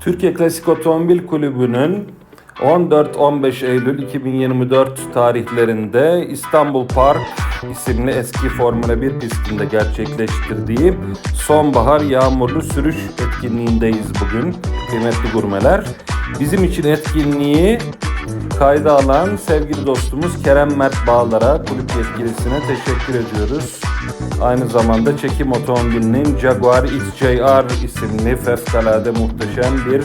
Türkiye Klasik Otomobil Kulübü'nün 14-15 Eylül 2024 tarihlerinde İstanbul Park isimli eski Formula 1 pistinde gerçekleştirdiği sonbahar yağmurlu sürüş etkinliğindeyiz bugün kıymetli gurmeler. Bizim için etkinliği kayda alan sevgili dostumuz Kerem Mert Bağlar'a, kulüp yetkilisine teşekkür ediyoruz. Aynı zamanda çekim otomobilinin Jaguar XJR isimli fevkalade muhteşem bir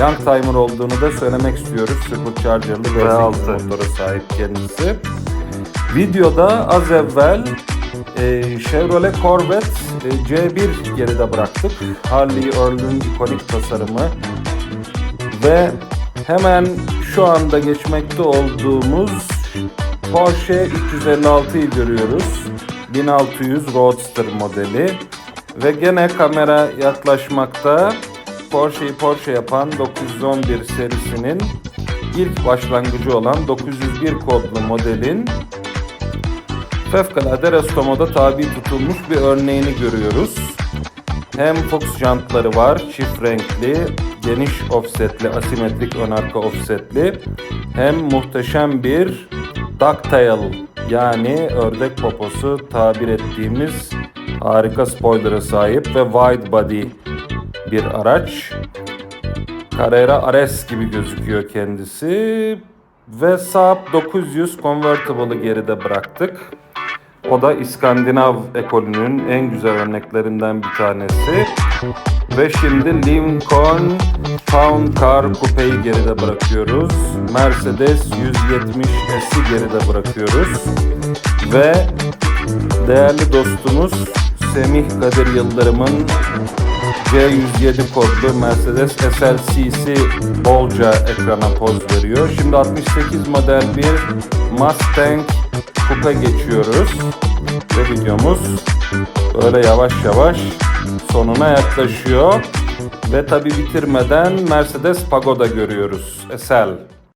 Youngtimer olduğunu da söylemek istiyoruz. Supercharger'lı V6 motora sahip kendisi. Videoda az evvel e, Chevrolet Corvette e, C1 geride bıraktık. Harley Earl'ün ikonik tasarımı ve hemen şu anda geçmekte olduğumuz Porsche 356'yı görüyoruz. 1600 Roadster modeli ve gene kamera yaklaşmakta. Porsche'yi Porsche yapan 911 serisinin ilk başlangıcı olan 901 kodlu modelin fevkalade restomoda tabi tutulmuş bir örneğini görüyoruz. Hem Fox jantları var, çift renkli, geniş offsetli, asimetrik ön arka offsetli. Hem muhteşem bir ducktail yani ördek poposu tabir ettiğimiz harika spoiler'a sahip ve wide body bir araç. Carrera RS gibi gözüküyor kendisi. Ve Saab 900 Convertible'ı geride bıraktık. O da İskandinav ekolünün en güzel örneklerinden bir tanesi. Ve şimdi Lincoln Town Car Coupe'yi geride bırakıyoruz. Mercedes 170S'i geride bırakıyoruz. Ve değerli dostumuz Semih Kadir Yıldırım'ın C107 kodlu Mercedes SLC'si bolca ekrana poz veriyor. Şimdi 68 model bir Mustang Coupe geçiyoruz. Ve videomuz böyle yavaş yavaş sonuna yaklaşıyor. Ve tabi bitirmeden Mercedes Pagoda görüyoruz. SL.